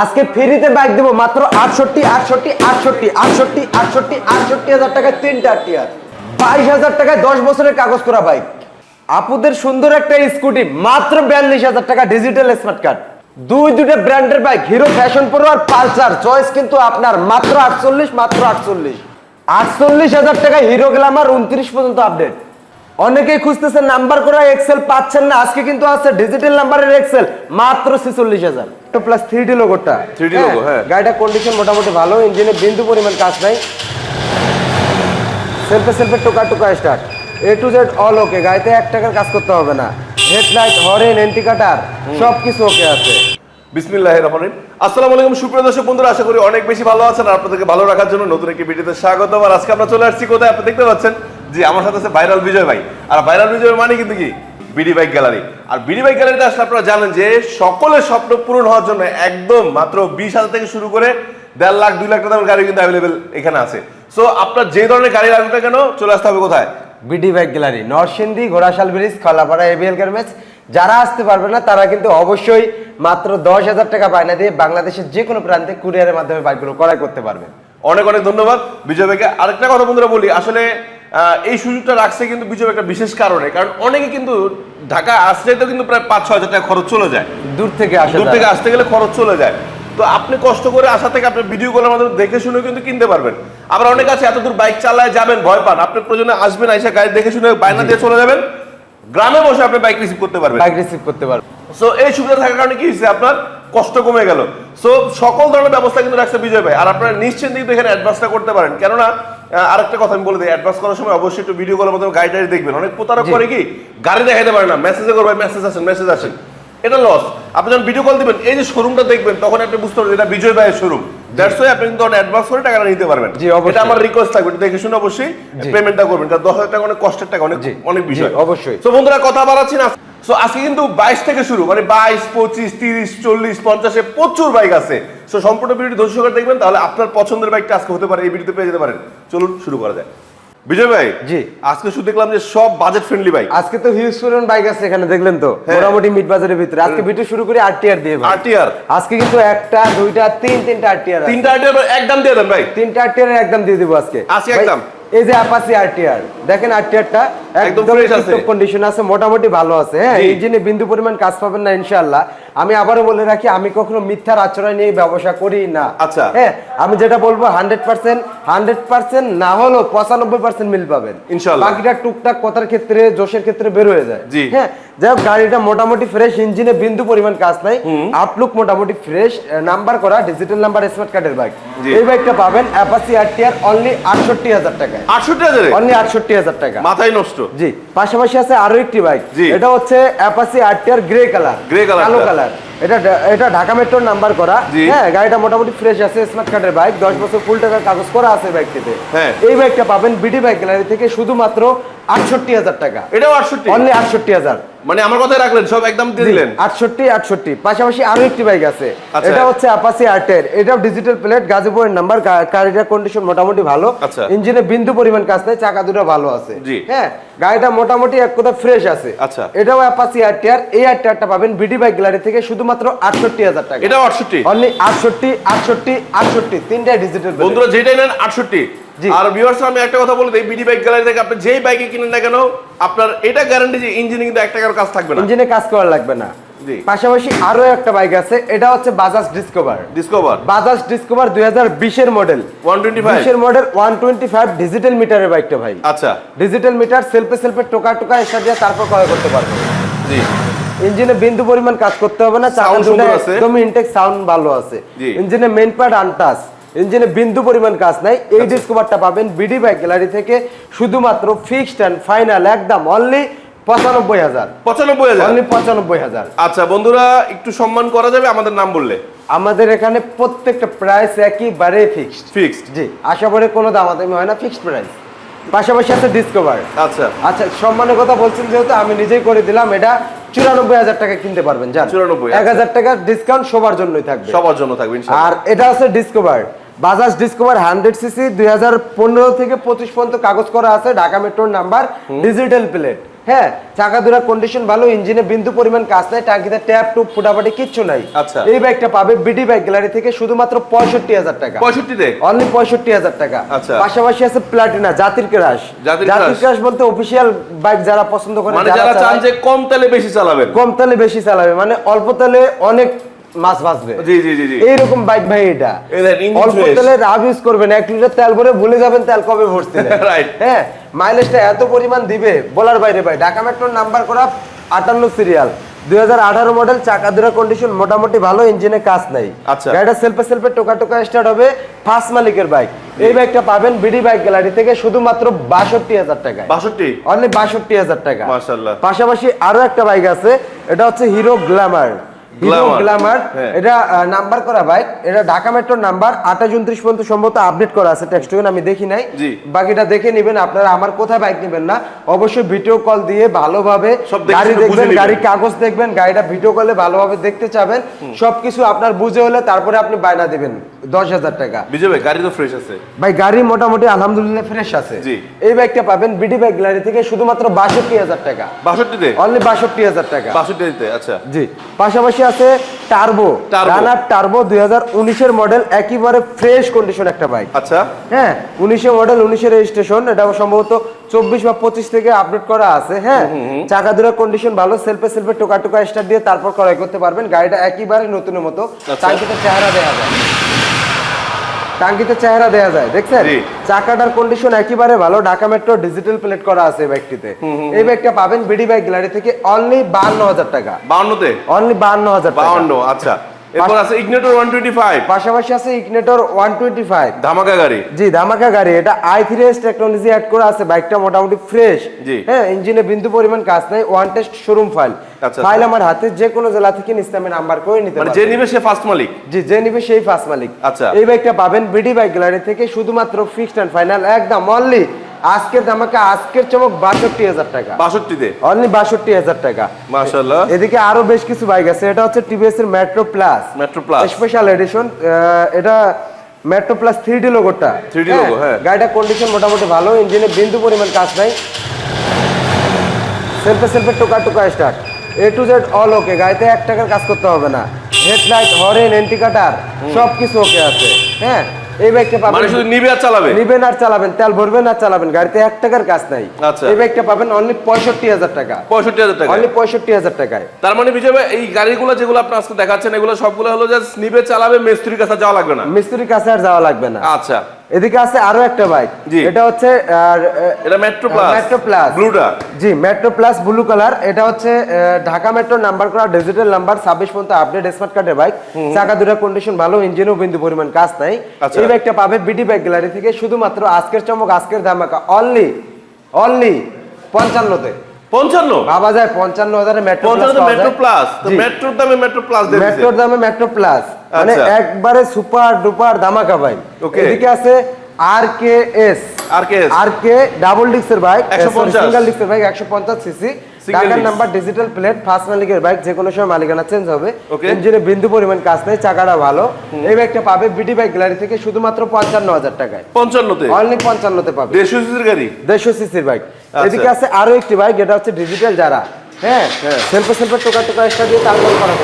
আজকে ফ্রিতে বাইক দেবো মাত্র আটষট্টি আটষট্টি আটষট্টি আটষট্টি আটষট্টি আটষট্টি হাজার টাকায় তিনটা টিয়ার বাইশ হাজার টাকায় দশ বছরের কাগজ করা বাইক আপুদের সুন্দর একটা স্কুটি মাত্র বিয়াল্লিশ হাজার টাকা ডিজিটাল স্মার্ট কার্ড দুই দুটো ব্র্যান্ডের বাইক হিরো ফ্যাশন প্রো আর পালসার চয়েস কিন্তু আপনার, মাত্র আটচল্লিশ মাত্র আটচল্লিশ। আটচল্লিশ হাজার টাকায় হিরো গ্ল্যামার উনত্রিশ পর্যন্ত আপডেট অনেকেই খুঁজতেছেন নাম্বার করা এক্সেল পাচ্ছেন না, আজকে কিন্তু আছে ডিজিটাল নাম্বারের এক্সেল মাত্র ছেচল্লিশ হাজার। তো প্লাস থ্রি ডি লোগোটা 3D logo, হ্যাঁ। গাড়িটা কন্ডিশন মোটামুটি ভালো ইঞ্জিনে বিন্দু পরিমাণ কাজ নাই। সেলফে সেলফে টোকা টোকা start A to Z all okay গাড়িতে এক টাকার কাজ করতে হবে না। হেডলাইট হরেন এন্টিকাটার সব কিছু ওকে আছে। বিসমিল্লাহ রহমান আসসালামু আলাইকুম সুপ্রিয় দর্শক বন্ধুরা আশা করি অনেক বেশি ভালো আছেন। আর আপনাদেরকে ভালো রাখার জন্য নতুন একটি ভিডিওতে স্বাগত আর আজকে আমরা চলে আসছি কোথায়? আপনি দেখতে পাচ্ছেন যে আমার সাথে আছে ভাইরাল বিজয় ভাই। আর ভাইরাল বিজয় মানে কিন্তু কি? BD bike gallery. আর বিডি বাইক গ্যালারিতে আসলে আপনারা জানেন যে সকলের স্বপ্ন পূরণ হওয়ার জন্য একদম মাত্র বিশ হাজার থেকে শুরু করে দেড় লাখ দুই লাখ টাকার গাড়ি কিন্তু অ্যাভেলেবেল এখানে আছে। সো আপনার যে ধরনের গাড়ি লাগবে কেন? চলে আসতে হবে কোথায়? BD bike gallery Narsingdi Ghorashal bridge Khalapara ABL garments. যারা আসতে পারবে না তারা কিন্তু অবশ্যই মাত্র দশ হাজার টাকা বায়না দিয়ে বাংলাদেশের যে কোনো প্রান্তে কুরিয়ারের মাধ্যমে বাইকগুলো ক্রয় করতে পারবে অনেক অনেক ধন্যবাদ বিজয় ভাইকে। আরেকটা কথা বন্ধুরা বলি আসলে এই সুযোগটা রাখছে কিন্তু বিজয় ভাই একটা বিশেষ কারণে। কারণ অনেকে কিন্তু ঢাকা আসতে তো কিন্তু প্রায় পাঁচ ছ হাজার টাকা খরচ চলে যায়। দূর থেকে আসে দূর থেকে আসতে গেলে খরচ চলে যায়। তো আপনি কষ্ট করে আসা থেকে আপনি ভিডিও কলের মাধ্যমে দেখে শুনে কিন্তু কিনতে পারবেন। আবার অনেক আছে এত দূর বাইক চালায় যাবেন ভয় পান। আপনি প্রয়োজনে আসবেন আইসা গাড়ি দেখে শুনে বায়না দিয়ে চলে যাবেন। গ্রামে বসে আপনি বাইক রিসিভ করতে পারবেন। বাইক রিসিভ করতে পারবেন। সো এই সুবিধা থাকার কারণে কি হয়েছে আপনার? কষ্ট কমে গেল। সো সকল ধরনের ব্যবস্থা কিন্তু রাখছে বিজয় ভাই। আর আপনারা নিশ্চিন্তে কিন্তু এখানে অ্যাডভান্সটা করতে পারেন। কেননা আরেকটা কথা আমি বলে দিই অ্যাডভান্স করার সময় অবশ্যই একটু ভিডিও কলের মাধ্যমে গাড়ি টাড়ি দেখবেন। অনেক প্রতারক করে কি গাড়ি দেখাইতে পারে না মেসেজে করবে মেসেজ আসেন মেসেজ আসেন। এটা লস আপনি যখন ভিডিও কল দিবেন এই যে শোরুমটা দেখবেন তখন আপনি বুঝতে পারবেন এটা বিজয় ভাইয়ের শোরুম দ্যাটস ওয়াই আপনি কিন্তু অ্যাডভান্স করে টাকাটা নিতে পারবেন। এটা আমার রিকোয়েস্ট থাকবে দেখে শুনে অবশ্যই। পেমেন্টটা করবেন। কারণ দশ হাজার টাকা অনেক কষ্টের টাকা অনেক অনেক বিষয়। অবশ্যই। তো বন্ধুরা কথা বাড়াচ্ছি না। সো আজকে কিন্তু বাইশ থেকে শুরু মানে বাইশ পঁচিশ তিরিশ চল্লিশ পঞ্চাশে প্রচুর বাইক আছে। সো সম্পূর্ণ ভিডিও ধৈর্য সহকারে দেখবেন তাহলে আপনার পছন্দের বাইকটা আজকে হতে পারে এই ভিডিওতে পেয়ে যেতে পারেন। চলুন শুরু করা যায় বিজয় ভাই জি। আজকে শুধু দেখলাম যে সব বাজেট ফ্রেন্ডলি বাইক আজকে তো হিউজ পরিমাণ বাইক আছে এখানে দেখলেন তো? হ্যাঁ। মোটামুটি মিড বাজারের ভিতরে। আজকে ভিডিও শুরু করি আরটিআর দিয়ে ভাই। আরটিআর আজকে কিন্তু একটা দুইটা তিন তিনটা আরটিআর তিনটা আরটিআর একদম দিয়ে দেন ভাই। তিনটা আরটিআর একদম দিয়ে দিব আজকে। আজকে একদম। এই যে অ্যাপাসি আরটিআর দেখেন আরটিআরটা একদম fresh আছে। কন্ডিশন আছে মোটামুটি ভালো আছে হ্যাঁ জি। ইঞ্জিনে বিন্দু পরিমাণ কাজ পাবেন না ইনশাআল্লাহ আমি আবারও বলে রাখি আমি কখনো মিথ্যার আচরণ নিয়ে ব্যবসা করি না আচ্ছা। হ্যাঁ আমি যেটা বলব হান্ড্রেড পার্সেন্ট হান্ড্রেড পার্সেন্ট না হলেও পঁচানব্বই পার্সেন্ট মিল পাবেন ইনশাআল্লাহ। বাকিটা টুকটাক কথার ক্ষেত্রে জোশের ক্ষেত্রে বের হয়ে যায়। হ্যাঁ যাই হোক গাড়িটা মোটামুটি ফ্রেশ ইঞ্জিনে বিন্দু পরিমাণ কাজ নাই আউটলুক মোটামুটি ফ্রেশ নাম্বার করা ডিজিটাল নাম্বার স্মার্ট কার্ডের বাইক এই বাইকটা পাবেন অ্যাপাসি আরটিআর অনলি আটষট্টি হাজার টাকায় আটষট্টি হাজারে? অনলি আটষট্টি হাজার টাকা। মাথায় নষ্ট। জি পাশাপাশি আছে আরও একটি বাইক। এটা হচ্ছে অ্যাপাসি আরটিআর গ্রে কালার। কালো কালার। এটা এটা ঢাকা মেট্রোর নাম্বার করা। হ্যাঁ গাড়িটা মোটামুটি ফ্রেশ আছে স্মার্ট কার্ডের বাইক। দশ বছর ফুল টাকার কাগজ করা আছে বাইকটিতে। হ্যাঁ। এই বাইকটা পাবেন বিডি বাইক গ্যালারি থেকে শুধুমাত্র আটষট্টি হাজার টাকা। এটাও আটষট্টি? অনলি আটষট্টি হাজার। মানে আমার কথাই রাখলেন সব একদম দিয়ে দিলেন। আটষট্টি আটষট্টি। পাশাপাশি আরও একটি বাইক আছে। আচ্ছা। এটা হচ্ছে আপাসি আর্টের এটাও ডিজিটাল প্লেট গাজীপুরের নাম্বার গাড়িটার কন্ডিশন মোটামুটি ভালো। আচ্ছা। ইঞ্জিনে বিন্দু পরিমাণ কাজ নাই চাকা দুটো ভালো আছে। হ্যাঁ গাড়িটা মোটামুটি এক কথা ফ্রেশ আছে। আচ্ছা। এটাও আপাসি আর্টিয়ার এই আর্টিয়ারটা পাবেন বিডি বাইক গ্যালারি থেকে শুধুমাত্র আটষট্টি হাজার টাকা। এটাও আটষট্টি? অনলি আটষট্টি আটষট্টি আটষট্টি তিনটাই ডিজিটাল বন্ধুরা যেটাই নেন আটষট্টি। আর ভিউয়ার্স আমি একটা কথা বলে দিই বিডি বাইক গ্যালারি থেকে আপনি যেই বাইকে কিনেন না কেন আপনার এটা গ্যারান্টি যে ইঞ্জিনে কিন্তু এক টাকার কাজ থাকবে না। ইঞ্জিনে কাজ করা লাগবে না। পাশাপাশি আরও একটা বাইক আছে এটা হচ্ছে Bajaj Discover Discover Bajaj Discover দুই বিশের মডেল ওয়ান বিশের model one twenty five digital মিটারের বাইকটা ভাই। আচ্ছা। ডিজিটাল মিটার সেলফে সেলফে টোকা টোকা এসা দিয়ে তারপর ক্রয় করতে পারবে। জি। ইঞ্জিনে বিন্দু পরিমাণ কাজ করতে হবে না চাকা। একদম ইনটেক সাউন্ড ভালো আছে। ইঞ্জিনে মেইন পার্ট আনটাস ইঞ্জিনে বিন্দু পরিমাণ কাজ নাই। আচ্ছা। এই ডিসকভারটা পাবেন বিডি বাইক গ্যালারি থেকে শুধুমাত্র ফিক্সড অ্যান্ড ফাইনাল একদম অনলি পঁচানব্বই হাজার। পঁচানব্বই হাজার? অনলি পঁচানব্বই হাজার। আচ্ছা বন্ধুরা একটু সম্মান করা যাবে আমাদের নাম বললে। আমাদের এখানে প্রত্যেকটা প্রাইস একইবারে ফিক্সড ফিক্সড জি আশা করি কোনো দামাদামি হয় না ফিক্সড প্রাইস পাশাপাশি আছে ডিসকভার আচ্ছা। আচ্ছা সম্মানের কথা বলছেন যেহেতু আমি নিজেই করে দিলাম এটা চুরানব্বই হাজার টাকা কিনতে পারবেন জান। 94,000 এক হাজার টাকা ডিসকাউন্ট সবার জন্যই থাকবে। সবার জন্য থাকবে আর এটা আছে Discover Bajaj Discover hundred CC দুই হাজার পনেরো থেকে পঁচিশ পর্যন্ত কাগজ করা আছে ঢাকা মেট্রোর নাম্বার ডিজিটাল প্লেট। হ্যাঁ চাকা দুরা কন্ডিশন ভালো ইঞ্জিনে বিন্দু পরিমাণ কাজ নাই টাঙ্কিতে ট্যাপ টুপ ফুটাফাটি কিচ্ছু নাই। আচ্ছা। এই বাইকটা পাবে বিডি বাইক গ্যালারি থেকে শুধুমাত্র পঁয়ষট্টি হাজার টাকা। পঁয়ষট্টিতে অনলি পঁয়ষট্টি হাজার টাকা। আচ্ছা। পাশাপাশি আছে প্লাটিনা জাতির ক্রাশ জাতির। ক্রাশ বলতে অফিসিয়াল বাইক যারা পছন্দ করে মানে যারা চান যে কম তেলে বেশি চালাবে কম তেলে বেশি চালাবে। মানে অল্প তেলে অনেক মাছ বাঁচবে জি জি জি জি। এইরকম বাইক ভাই এটা। অল্প তেলে রাব ইউজ করবেন এক লিটার তেল ভরে ভুলে যাবেন তেল কবে হ্যাঁ মাইলেজটা এত পরিমাণ দিবে বলার বাইরে ভাই ঢাকা মেট্রোর নাম্বার করা আটান্ন সিরিয়াল দুই মডেল চাকা দুরা কন্ডিশন মোটামুটি ভালো ইঞ্জিনে কাজ নাই। আচ্ছা। গাড়িটা সেলফে সেলফে টোকা টোকা স্টার্ট হবে ফার্স্ট মালিকের বাইক এই বাইকটা পাবেন বিডি বাইক গ্যালারি থেকে শুধুমাত্র বাষট্টি হাজার টাকা বাষট্টি? অনলি বাষট্টি হাজার টাকা। পাশাপাশি আরও একটা বাইক আছে এটা হচ্ছে হিরো গ্ল্যামার। গ্ল্যামার। এটা নাম্বার করা বাইক এটা ঢাকা মেট্রোর নাম্বার আঠাশ উনত্রিশ পর্যন্ত সম্ভবত আপডেট করা আছে। আমি দেখি নাই। বাকিটা দেখে নেবেন। আপনারা আমার কোথায় বাইক নেবেন না? অবশ্যই ভিডিও কল দিয়ে ভালোভাবে গাড়ি দেখবেন নিবেন। গাড়ি কাগজ দেখবেন গাড়িটা ভিডিও কলে ভালোভাবে দেখতে চাবেন। সবকিছু আপনার বুঝে হলে তারপরে আপনি বায়না দিবেন। দশ হাজার টাকা। বিজয় ভাই গাড়ি তো ফ্রেশ আছে। ভাই গাড়ি মোটামুটি আলহামদুলিল্লাহ ফ্রেশ আছে। জি। এই বাইকটা পাবেন বিডি বাইক গ্যালারি থেকে শুধুমাত্র বাষট্টি হাজার টাকা। বাষট্টিতে? অনলি বাষট্টি হাজার টাকা। বাষট্টিতে আচ্ছা। জি। পাশাপাশি আছে টার্বো রানার টার্বো দুই হাজার উনিশের মডেল একেবারে ফ্রেশ কন্ডিশন একটা বাইক আচ্ছা। হ্যাঁ উনিশে মডেল উনিশের রেজিস্ট্রেশন এটা সম্ভবত চব্বিশ বা পঁচিশ থেকে আপডেট করা আছে হ্যাঁ? চাকা দূরের কন্ডিশন ভালো সেলফে সেলফে টোকা টোকা স্টার্ট দিয়ে তারপর ক্রয় করতে পারবেন। গাড়িটা একেবারে নতুনের মতো। চাকরিতে চেহারা দেওয়া যায়। টাঙ্কিতে চেহারা দেয়া যায় দেখছেন? চাকাটার কন্ডিশন একেবারে ভালো ঢাকা মেট্রো ডিজিটাল প্লেট করা আছে এই বাইকটিতে এই ব্যাগটা পাবেন বিডি ব্যাগ গ্যালারি থেকে অনলি বান্ন হাজার টাকা। বাউন্নতে অনলি বান্ন হাজার বাউন্ন আচ্ছা। এরপর আছে ইগনেটর ওয়ান টোয়েন্টি ফাইভ পাশাপাশি আছে ইগনেটর ওয়ান টোয়েন্টি ফাইভ ধামাকা গাড়ি। জি ধামাকা গাড়ি। এটা টেকনোলজি অ্যাড করা আছে বাইকটা মোটামুটি ফ্রেশ জি। হ্যাঁ ইঞ্জিনে বিন্দু পরিমাণ কাজ নাই ওয়ান টেস্ট শোরুম ফাইল আচ্ছা, ফাইল আমার হাতে যে কোনো জেলা থেকে ইসলামে নাম্বার করে নিতে মানে যে নিবে সে ফার্স্ট মালিক। জি যে নিবে সেই ফার্স্ট মালিক। আচ্ছা। এই বাইকটা পাবেন বিডি বাইক গ্যালারি থেকে শুধুমাত্র ফিক্সড এন্ড ফাইনাল একদম অনলি আজকের দামাকে আজকের চমক বাষট্টি হাজার টাকা। বাষট্টিতে? অনলি বাষট্টি হাজার টাকা। মাশাল্লাহ এদিকে আরও বেশ কিছু বাইক আছে এটা হচ্ছে টিভিএস এর metro plus metro plus special edition এটা মেট্রো প্লাস থ্রি ডি লোগোটা 3D logo, হ্যাঁ। গাড়িটা কন্ডিশন মোটামুটি ভালো ইঞ্জিনে বিন্দু পরিমাণ কাজ নাই। সেলফে সেলফে টোকা টোকা start A to Z all okay গাড়িতে এক টাকার কাজ করতে হবে না। হেডলাইট হরেন এন্টিকাটার সব কিছু ওকে আছে। হ্যাঁ এই বাইকটা মানে শুধু নিবে আর চালাবে? নিবেন আর চালাবেন তেল ভরবেন আর চালাবেন। গাড়িতে এক টাকার কাজ নাই। আচ্ছা। এই বাইকটা পাবেন অনলি পঁয়ষট্টি হাজার টাকা। পঁয়ষট্টি হাজার টাকা অনলি পঁয়ষট্টি হাজার টাকায়। তার মানে বিজয় ভাই এই গাড়িগুলো যেগুলো আপনি আজকে দেখাচ্ছেন এগুলো সবগুলো হলো যে নিবে চালাবে মিস্ত্রির কাছে যাওয়া লাগবে না? মিস্ত্রির কাছে আর যাওয়া লাগবে না। আচ্ছা। এদিকে আছে আরও একটা বাইক। এটা হচ্ছে এটা মেট্রো প্লাস মেট্রো প্লাস ব্লুটা ji metro plus blue colour এটা হচ্ছে ঢাকা মেট্রো নাম্বার করা ডিজিটাল নাম্বার ছাব্বিশ পর্যন্ত আপডেট স্মার্ট কার্ডের বাইক চাকা দুটা কন্ডিশন ভালো ইঞ্জিনও বিন্দু পরিমাণ কাজ নাই। আচ্ছা। এই বাইকটা পাবে বিডি বাইক গ্যালারি থেকে শুধুমাত্র আজকের চমক আজকের ধামাকা। অনলি অনলি পঞ্চান্নতে। পঞ্চান্ন? বাবা যায় পঞ্চান্ন হাজারে মেট্রো মেট্রো প্লাস তো মেট্রোর দামে মেট্রো প্লাস মেট্রোর দামে মেট্রো প্লাস মানে আচ্ছা। একবারে সুপার ডুপার ধামাকা ভাই. এদিকে আছে আর K S R K R K double ডিক্সের bike 150 single ডিক্সের বাইক একশো পঞ্চাশ CC Disc। Number digital plate first মালিকের বাইক যে কোনো সময় মালিকানা চেঞ্জ হবে। ইঞ্জিনে বিন্দু পরিমাণ কাজ নেই চাকাটা ভালো। এই বাইকটা পাবে বিডি বাইক গ্যালারি থেকে শুধুমাত্র পঞ্চান্ন হাজার টাকায়। পঞ্চান্নতে? অনলি পঞ্চান্নতে পাবে। দেড়শো সিসির গাড়ি? দেড়শো সিসির বাইক আচ্ছা। এদিকে আছে আরও একটি বাইক এটা হচ্ছে ডিজিটাল যারা। হ্যাঁ? হ্যাঁ। সেলফে সেলফে টোকা টোকা স্টার্ট দিয়ে করা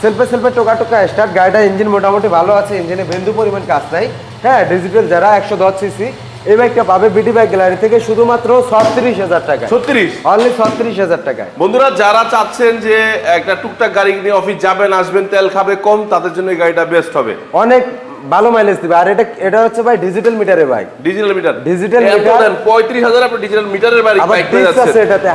সেলফে সেলফে টোকা টোকা স্টার্ট গাড়িটা ইঞ্জিন মোটামুটি ভালো আছে ইঞ্জিনে বিন্দু পরিমাণ কাজ নাই। হ্যাঁ ডিজিটাল যারা একশো দশ সিসি এই বাইকটা পাবে বিডি বাইক গ্যালারি থেকে শুধুমাত্র ছত্রিশ হাজার টাকা। ছত্রিশ? অনলি ছত্রিশ হাজার টাকায়। বন্ধুরা যারা চাচ্ছেন যে একটা টুকটাক গাড়ি নিয়ে অফিস যাবেন আসবেন তেল খাবে কম তাদের জন্য এই গাড়িটা বেস্ট হবে। অনেক ভালো মাইলেজ দিবে। আর এটা এটা হচ্ছে ভাই ডিজিটাল মিটারে বাইক ডিজিটাল মিটার ডিজিটাল। পঁয়ত্রিশ হাজার আপনি ডিজিটাল মিটারের বাইক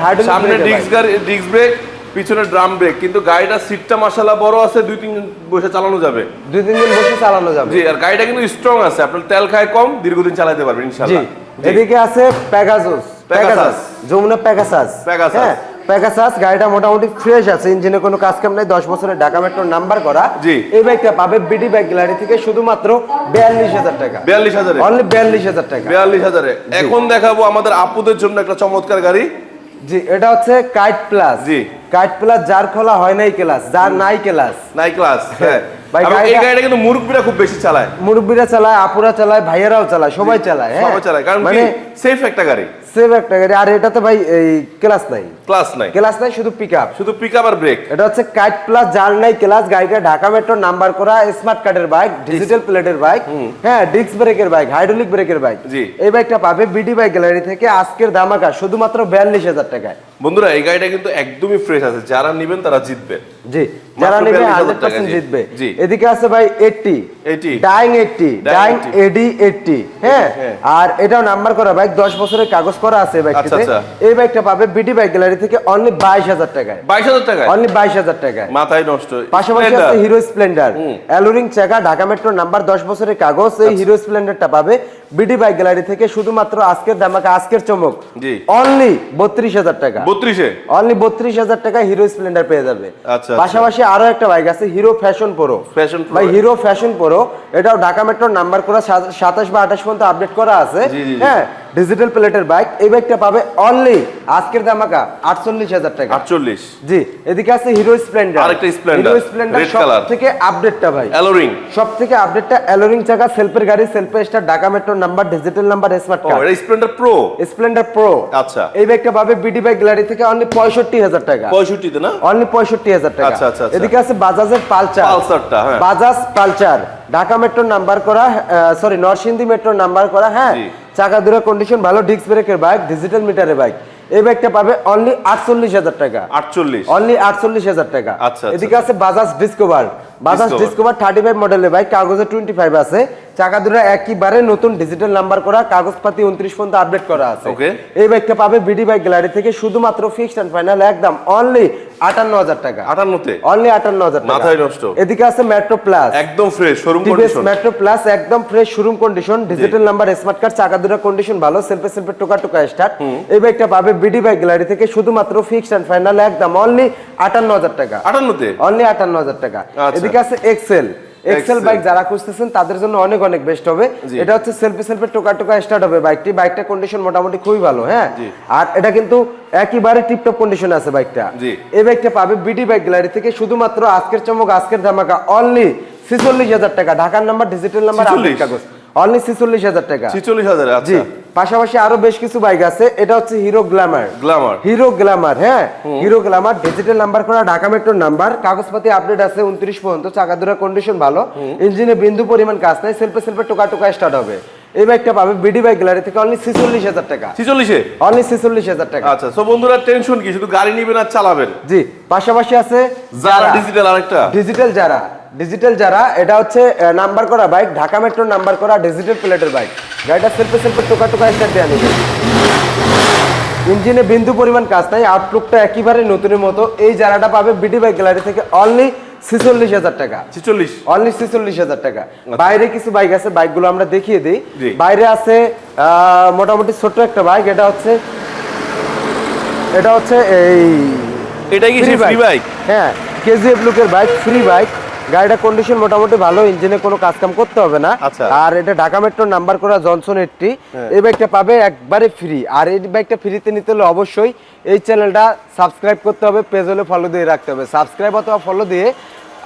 hydraulic সামনে ডিস্ক গাড়ি ডিস্ক ব্রেক পিছনে ড্রাম ব্রেক কিন্তু গাড়িটা সিটটা মাসালা বড় আছে দুই তিন বসে চালানো যাবে। দুই তিন দিন বসে চালানো যাবে। জি আর গাড়িটা কিন্তু স্ট্রং আছে আপনার তেল খায় কম দীর্ঘদিন চালাতে পারবেন ইনশাআল্লাহ। এদিকে আছে প্যাগাজোস Pegasus। যমুনা প্যাগাসাস। হ্যাঁ প্যাগাসাস গাড়িটা মোটামুটি ফ্রেশ আছে ইঞ্জিনে কোনো কাজ কাম নাই দশ বছরের ঢাকা মেট্রোর নাম্বার করা। জি। এই বাইকটা পাবে বিডি বাইক গ্যালারি থেকে শুধুমাত্র বিয়াল্লিশ হাজার টাকা। বিয়াল্লিশ হাজারে। অনলি বিয়াল্লিশ হাজার টাকা। বিয়াল্লিশ হাজারে। এখন দেখাবো আমাদের আপুদের জন্য একটা চমৎকার গাড়ি জি এটা হচ্ছে kite plus ji. Kite plus যার খোলা হয় নাই ক্লাস যার নাই ক্লাস। নাই ক্লাস হ্যাঁ। ভাই, এবং এই গাড়িটা কিন্তু মুরব্বীরা খুব বেশি চালায়। মুরব্বীরা চালায় আপুরা চালায় ভাইয়েরাও চালায় সবাই চালায় হ্যাঁ। সবাই চালায় কারণ মানে সেফ একটা গাড়ি। সেফ একটা গাড়ি। আর এটাতে ভাই এই ক্লাস নাই। ক্লাস নাই। ক্লাস নাই শুধু পিক আপ শুধু পিক আর ব্রেক এটা হচ্ছে কাইট প্লাস যার নাই ক্লাস গাড়িটা ঢাকা মেট্রো নাম্বার করা স্মার্ট কার্ডের বাইক ডিজিটাল প্লেটের বাইক হ্যাঁ ডিস্ক ব্রেকের বাইক হাইড্রোলিক ব্রেকের বাইক জি। এই বাইকটা পাবে বিডি বাইক গ্যালারি থেকে আজকের দামাকা শুধুমাত্র বিয়াল্লিশ হাজার টাকায়। বন্ধুরা এই গাড়িটা কিন্তু একদমই ফ্রেশ আছে। যারা নেবেন তারা জিতবে। জি যারা নেবে 42,000 হান্ড্রেড টাকা, পার্সেন্ট জি। জিতবে। জি। এদিকে আছে ভাই eighty 80 dying eighty dying Dying 80 এডি এইটটি হ্যাঁ। আর এটাও নাম্বার করা বাইক দশ বছরের কাগজ করা আছে এই বাইকটিতে আচ্ছা, এই বাইকটা পাবে বিডি বাইক গ্যালারি থেকে অনলি বাইশ হাজার টাকায়। বাইশ হাজার টাকায়? অনলি বাইশ হাজার টাকায়। মাথায় নষ্ট। পাশাপাশি আছে হিরো স্প্লেন্ডার অ্যালোরিং চাকা ঢাকা মেট্রো নাম্বার দশ বছরের কাগজ আচ্ছা। এই হিরো স্প্লেন্ডারটা পাবে বিডি বাইক গ্যালারি থেকে শুধুমাত্র আজকের দামাকা আজকের চমক। জি। অনলি বত্রিশ হাজার টাকা। বত্রিশে? অনলি বত্রিশ হাজার টাকা হিরো স্প্লেন্ডার পেয়ে যাবে। আচ্ছা, আচ্ছা। পাশাপাশি আরও একটা বাইক আছে হিরো ফ্যাশন প্রো Pro। ভাই হিরো ফ্যাশন প্রো এটাও ঢাকা মেট্রোর নাম্বার করা সাতাশ বা আঠাশ পর্যন্ত আপডেট করা আছে। হ্যাঁ ডিজিটাল প্লেটের বাইক এই বাইকটা পাবে অনলি আজকের দামাকা আটচল্লিশ হাজার টাকা। আটচল্লিশ। জি এদিকে আছে হিরো স্প্লেন্ডার আরেকটা Splendor, হিরো স্প্লেন্ডার সব থেকে আপডেটটা ভাই। অ্যালোরিং সব থেকে আপডেটটা অ্যালোরিং চাকা সেলফের গাড়ি সেলফে star Dhaka metro number digital number smart card এটা স্প্লেন্ডার প্রো স্প্লেন্ডার প্রো আচ্ছা। এই বাইকটা পাবে বিডি বাইক গ্যালারি থেকে অনলি পঁয়ষট্টি হাজার টাকা। পঁয়ষট্টিতে না? অনলি পঁয়ষট্টি হাজার টাকা। আচ্ছা, আচ্ছা, আচ্ছা। এদিকে আছে বাজাজের পালচার পালসারটা, হ্যাঁ। Bajaj Pulsar Dhaka metro number করা সরি নরসিংদী মেট্রোর নাম্বার করা হ্যাঁ? চাকা দূরে কন্ডিশন ভালো ডিস্ক ব্রেকের বাইক ডিজিটাল মিটারের বাইক এই বাইকটা পাবে অনলি আটচল্লিশ হাজার টাকা। আটচল্লিশ। অনলি আটচল্লিশ হাজার টাকা। আচ্ছা, আচ্ছা। এদিকে আছে Bajaj Discover Bajaj. Discover thirty five মডেলের বাইক কাগজে টোয়েন্টি ফাইভ আছে। চাকা দুটো নতুন ডিজিটাল নাম্বার করা কাগজপাতি উনত্রিশ পর্যন্ত আপডেট করা আছে। এই বাইকটা পাবে বিডি বাইক গ্যালারি থেকে শুধুমাত্র ফিক্সড অ্যান্ড ফাইনাল একদম অনলি আটান্ন হাজার টাকা। আটান্নতে? অনলি আটান্ন হাজার মাথায় নষ্ট। এদিকে আছে মেট্রো প্লাস একদম fresh showroom condition metro plus একদম fresh showroom condition digital number smart card চাকা দুটো কন্ডিশন ভালো সেলফে সেলফে টোকা টোকা স্টার্ট এই বাইকটা পাবে বিডি বাইক গ্যালারি থেকে শুধুমাত্র ফিক্সড অ্যান্ড ফাইনাল একদম অনলি আটান্ন হাজার টাকা। আটান্নতে? অনলি আটান্ন হাজার টাকা। আচ্ছা। এদিকে আছে এক্সেল এক্সেল বাইক যারা খুঁজতেছেন তাদের জন্য অনেক অনেক বেস্ট হবে। এটা হচ্ছে সেলফি সেলফি টোকা টোকা স্টার্ট হবে বাইকটি বাইকটা কন্ডিশন মোটামুটি খুবই ভালো হ্যাঁ? আর এটা কিন্তু একেবারে টিপটপ কন্ডিশনে আছে বাইকটা। এই বাইকটা পাবে বিডি বাইক গ্যালারি থেকে শুধুমাত্র আজকের চমক আজকের ধামাকা অনলি ছিচল্লিশ হাজার টাকা। ঢাকার নাম্বার ডিজিটাল নাম্বার 46 আপডেট কাগজ। অনলি ছিচল্লিশ হাজার টাকা। ছিচল্লিশ হাজার জি আচ্ছা পাশাপাশি আরও বেশ কিছু বাইক আছে। এটা হচ্ছে hero glamour glamour hero glamour হ্যাঁ? হিরো গ্ল্যামার ডিজিটাল নাম্বার করা ঢাকা মেট্রোর নাম্বার কাগজপাতি আপডেট আছে উনত্রিশ পর্যন্ত চাকা দুরা কন্ডিশন ভালো ইঞ্জিনে বিন্দু পরিমাণ কাজ নাই সেলফে সেলফে টোকা টোকা স্টার্ট হবে। এই বাইকটা পাবে বিডি বাইক গ্যালারি থেকে অনলি ছিচল্লিশ হাজার টাকা। ছিচল্লিশে? অনলি ছিচল্লিশ হাজার টাকা। আচ্ছা সো বন্ধুরা টেনশন কি? শুধু গাড়ি নিবেন আর চালাবেন? জি পাশাপাশি আছে যারা ডিজিটাল আরেকটা। ডিজিটাল যারা ডিজিটাল যারা এটা হচ্ছে নাম্বার করা বাইক ঢাকা মেট্রোর নাম্বার করা ডিজিটাল প্লেটের বাইক গাড়িটা সেলফে সেলফে টোকা টোকা স্টার্ট দেওয়া নিবে। ইঞ্জিনে বিন্দু পরিমাণ কাজ নাই আউটলুকটা একেবারে নতুনের মতো। এই যারাটা পাবে বিডি বাইক গ্যালারি থেকে অনলি ছিচল্লিশ হাজার টাকা। ছিচল্লিশ। অনলি ছিচল্লিশ হাজার টাকা। বাইরে কিছু বাইক আছে বাইকগুলো আমরা দেখিয়ে দিই। বাইরে আছে মোটামুটি ছোট্ট একটা বাইক এটা হচ্ছে এটা হচ্ছে এই এটা কি ফ্রি বাইক হ্যাঁ কেজিএফ লুকের বাইক ফ্রি বাইক গাড়িটা কন্ডিশন মোটামুটি ভালো ইঞ্জিনে কোনো কাজ কাম করতে হবে না। আচ্ছা। আর এটা ঢাকা মেট্রো নাম্বার করা জনসন এইটটি এই বাইকটা পাবে একবারে ফ্রি আর এই বাইকটা ফ্রিতে নিতে হলে অবশ্যই এই চ্যানেলটা সাবস্ক্রাইব করতে হবে পেজ হলে ফলো দিয়ে রাখতে হবে। সাবস্ক্রাইব অথবা ফলো দিয়ে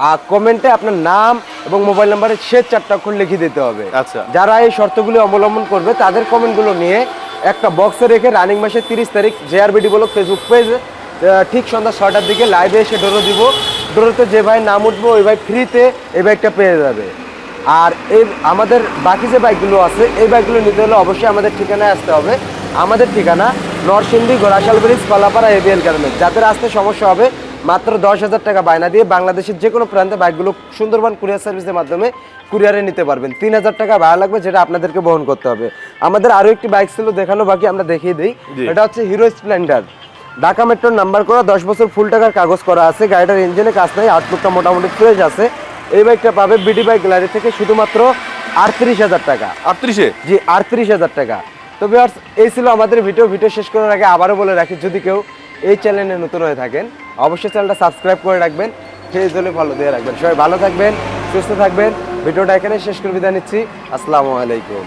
আর কমেন্টে আপনার নাম এবং মোবাইল নাম্বারের শেষ চারটা অক্ষর লিখে দিতে হবে। আচ্ছা। যারা এই শর্তগুলি অবলম্বন করবে তাদের কমেন্টগুলো নিয়ে একটা বক্সে রেখে রানিং মাসের তিরিশ তারিখ জেআরবিডি বলো ফেসবুক পেজ ঠিক সন্ধ্যা ছটার দিকে লাইভে এসে ডোরো দিব। ডোরোতে যে ভাই নাম উঠবো ওই ভাই ফ্রিতে এই বাইকটা পেয়ে যাবে। আর এই আমাদের বাকি যে বাইকগুলো আছে এই বাইকগুলো নিতে হলে অবশ্যই আমাদের ঠিকানায় আসতে হবে। আমাদের ঠিকানা Narsingdi Ghorashal bridge Kalapara ABL garments যাদের আসতে সমস্যা হবে মাত্র দশ হাজার টাকা বায়না দিয়ে বাংলাদেশের যে কোনো প্রান্তে বাইকগুলো সুন্দরবন কুরিয়ার সার্ভিসের মাধ্যমে কুরিয়ারে নিতে পারবেন। তিন হাজার টাকা ভাড়া লাগবে যেটা আপনাদেরকে বহন করতে হবে। আমাদের আরও একটি বাইক ছিল দেখানো বাকি আমরা দেখিয়ে দিই। এটা হচ্ছে হিরো স্প্লেন্ডার ঢাকা মেট্রোর নাম্বার করা দশ বছর ফুল টাকার কাগজ করা আছে গাড়িটার ইঞ্জিনে কাজ নেই আউটলুকটা মোটামুটি ফ্রেশ আছে। এই বাইকটা পাবে বিডি বাইক গ্যালারি থেকে শুধুমাত্র আটত্রিশ হাজার টাকা। আটত্রিশে? জি আটত্রিশ হাজার টাকা। তো ভিউয়ার্স এই ছিল আমাদের ভিডিও ভিডিও শেষ করার আগে আবারও বলে রাখি যদি কেউ এই চ্যানেলে নতুন হয়ে থাকেন অবশ্যই চ্যানেলটা সাবস্ক্রাইব করে রাখবেন সেই জন্য ভালো দিয়ে রাখবেন। সবাই ভালো থাকবেন সুস্থ থাকবেন ভিডিওটা এখানে শেষ করে বিদায় নিচ্ছি। আসসালামু আলাইকুম।